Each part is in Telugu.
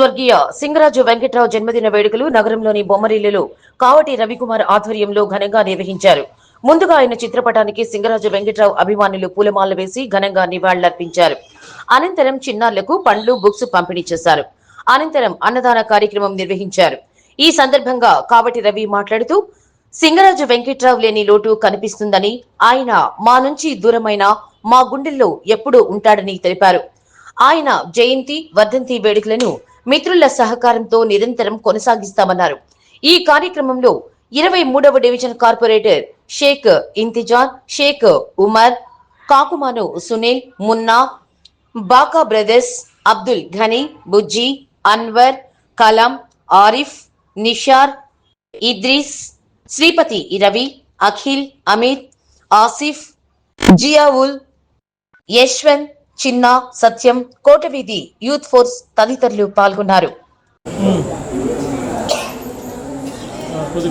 స్వర్గీయ సింగరాజు వెంకట్రావు జన్మదిన వేడుకలు నగరంలోని బొమ్మరిల్లులో కావటి రవికుమార్ ఆధ్వర్యంలో ఘనంగా నిర్వహించారు. ముందుగా ఆయన చిత్రపటానికి సింగరాజు వెంకట్రావు అభిమానులు పూలమాలలు వేసి ఘనంగా నివాళులర్పించారు. అనంతరం చిన్నారులకు పండ్లు బుక్స్ పంపిణీ చేశారు. అనంతరం అన్నదాన కార్యక్రమం నిర్వహించారు. ఈ సందర్భంగా కావటి రవి మాట్లాడుతూ సింగరాజు వెంకట్రావు లేని లోటు కనిపిస్తుందని ఆయన మా నుంచి దూరమైన మా గుండెల్లో ఎప్పుడూ ఉంటాడని తెలిపారు. ఆయన జయంతి వర్ధంతి వేడుకలను మిత్రుల సహకారంతో నిరంతరం కొనసాగిస్తామన్నారు. ఈ కార్యక్రమంలో ఇరవై మూడవ division corporator Sheikh Intizar Sheikh Umar Kakumanu Sunil Munna Baka brothers Abdul Ghani Bujji Anwar Kalam Arif Nishar Idris Sripathi Ravi Akhil Amit Asif Ziaul Yashwant Chinna Satyam Kotaveedhi youth force తదితరులు పాల్గొన్నారు. కొద్ది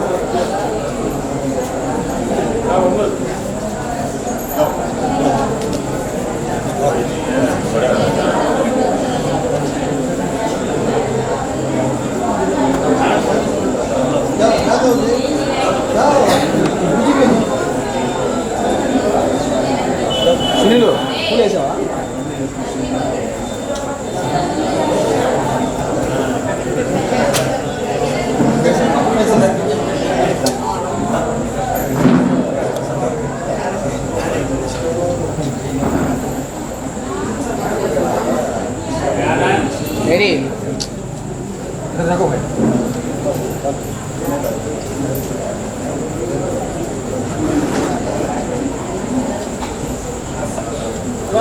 蝴蝶效。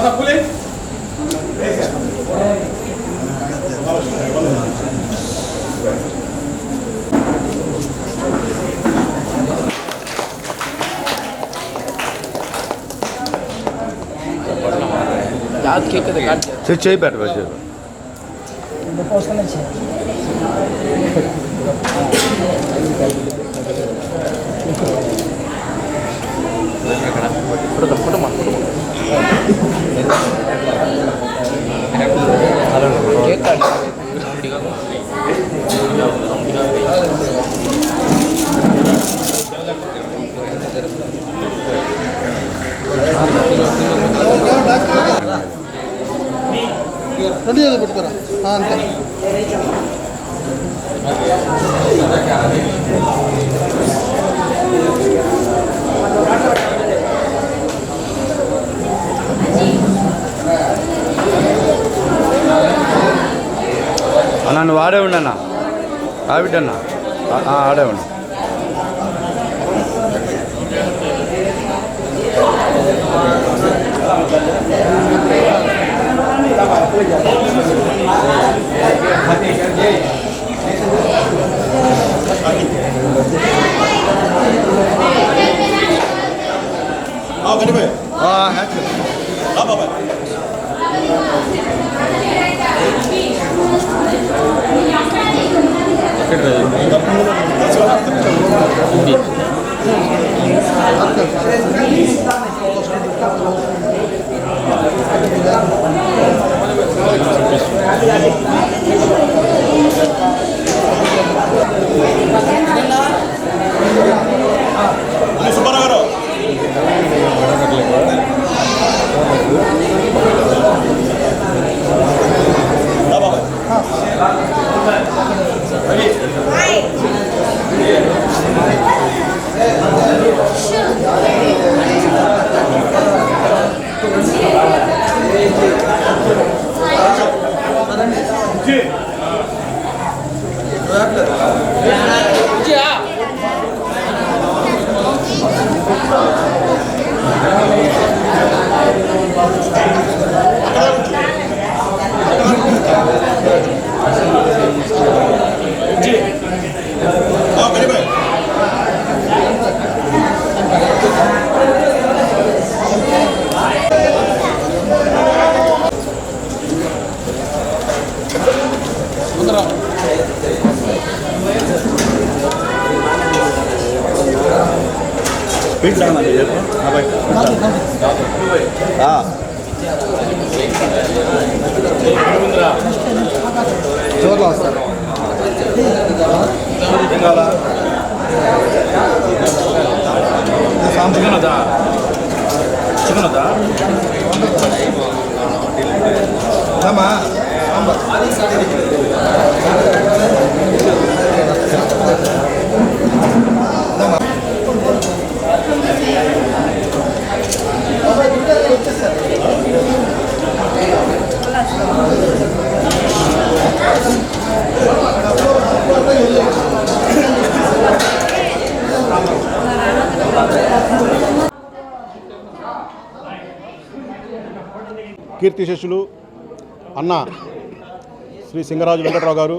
দাদা খুলে। সে চেয়ে ফটো ফটো ரெண்டு கொடுத்துறேன் ஆ அந்த కాట్ రెండు చేతులు పెట్టుకోరా ఆ, అంతే అన్న నువ్వు ఆడే ఉండన్నా ఆవిడన్నా ఆడే ఉండు గడి రానండి చెప్పు చివరిలో వస్తారు కీర్తిశేషులు అన్న శ్రీ సింగరాజు వెంకట్రావు గారు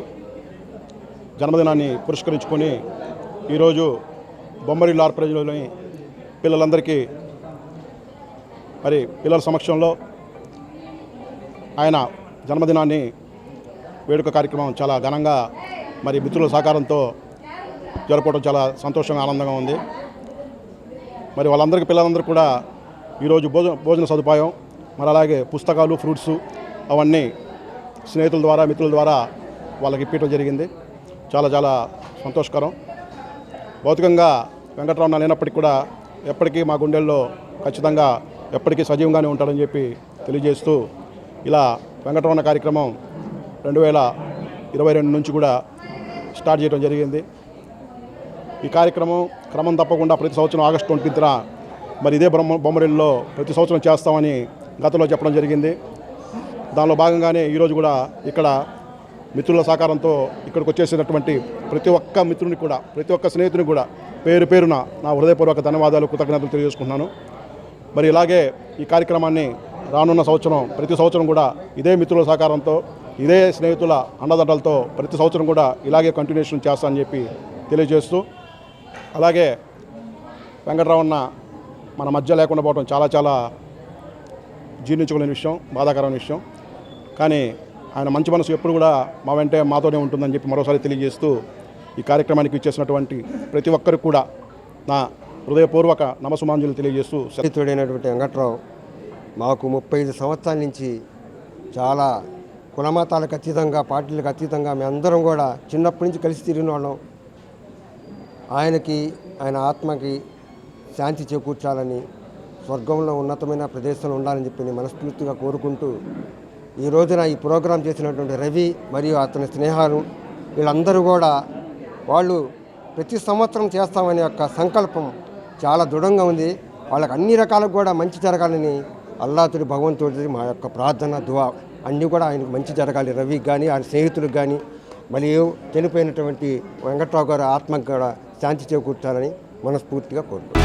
జన్మదినాన్ని పురస్కరించుకొని ఈరోజు బొమ్మరి ఆర్పరేజ్లోని పిల్లలందరికీ మరి పిల్లల సమక్షంలో ఆయన జన్మదినాన్ని వేడుక కార్యక్రమం చాలా ఘనంగా మరి మిత్రుల సహకారంతో జరుపుకోవడం చాలా సంతోషంగా ఆనందంగా ఉంది. మరి వాళ్ళందరికీ పిల్లలందరూ కూడా ఈరోజు భోజన భోజన సదుపాయం మరి అలాగే పుస్తకాలు ఫ్రూట్స్ అవన్నీ స్నేహితుల ద్వారా మిత్రుల ద్వారా వాళ్ళకి ఇప్పించడం జరిగింది. చాలా చాలా సంతోషకరం. భౌతికంగా వెంకటరమణ లేనప్పటికీ కూడా ఎప్పటికీ మా గుండెల్లో ఖచ్చితంగా ఎప్పటికీ సజీవంగానే ఉంటాడని చెప్పి తెలియజేస్తూ ఇలా వెంకటరమణ కార్యక్రమం రెండు వేల ఇరవై రెండు నుంచి కూడా స్టార్ట్ చేయడం జరిగింది. ఈ కార్యక్రమం క్రమం తప్పకుండా ప్రతి సంవత్సరం ఆగస్టు ట్వంటీత్న మరి ఇదే బొమ్మ బొమ్మరిల్లో ప్రతి సంవత్సరం చేస్తామని గతంలో చెప్పడం జరిగింది. దానిలో భాగంగానే ఈరోజు కూడా ఇక్కడ మిత్రుల సహకారంతో ఇక్కడికి వచ్చేసినటువంటి ప్రతి ఒక్క మిత్రుని కూడా ప్రతి ఒక్క స్నేహితుని కూడా పేరు పేరున నా హృదయపూర్వక ధన్యవాదాలు కృతజ్ఞతలు తెలియజేసుకుంటున్నాను. మరి ఇలాగే ఈ కార్యక్రమాన్ని రానున్న సంవత్సరం ప్రతి సంవత్సరం కూడా ఇదే మిత్రుల సహకారంతో ఇదే స్నేహితుల అండదండలతో ప్రతి సంవత్సరం కూడా ఇలాగే కంటిన్యూషన్ చేస్తానని చెప్పి తెలియజేస్తూ అలాగే వెంకటరామన్న మన మధ్య లేకుండా పోవడం చాలా చాలా జీర్ణించుకోలేని విషయం బాధాకరమైన విషయం. కానీ ఆయన మంచి మనసు ఎప్పుడు కూడా మా వెంటే మాతోనే ఉంటుందని చెప్పి మరోసారి తెలియజేస్తూ ఈ కార్యక్రమానికి ఇచ్చేసినటువంటి ప్రతి ఒక్కరికి కూడా నా హృదయపూర్వక నమసుమాంజులు తెలియజేస్తూ సహితుడైనటువంటి వెంకట్రావు మాకు ముప్పై ఐదు సంవత్సరాల నుంచి చాలా కులమతాలకు అతీతంగా పార్టీలకు అతీతంగా మేమందరం కూడా చిన్నప్పటి నుంచి కలిసి తిరిగిన వాళ్ళం. ఆయనకి ఆయన ఆత్మకి శాంతి చేకూర్చాలని స్వర్గంలో ఉన్నతమైన ప్రదేశంలో ఉండాలని చెప్పి నేను మనస్ఫూర్తిగా కోరుకుంటూ ఈ రోజున ఈ ప్రోగ్రాం చేసినటువంటి రవి మరియు అతని స్నేహాలు వీళ్ళందరూ కూడా వాళ్ళు ప్రతి సంవత్సరం చేస్తామనే యొక్క సంకల్పం చాలా దృఢంగా ఉంది. వాళ్ళకి అన్ని రకాలకు కూడా మంచి జరగాలని అల్లాతుడి భగవంతుడి మా యొక్క ప్రార్థన దువా అన్నీ కూడా ఆయనకు మంచి జరగాలి. రవికి కానీ ఆయన స్నేహితులకు కానీ మరియు చనిపోయినటువంటి వెంకట్రావు గారు ఆత్మకు కూడా శాంతి చేకూర్చాలని మనస్ఫూర్తిగా కోరుకుంటున్నాను.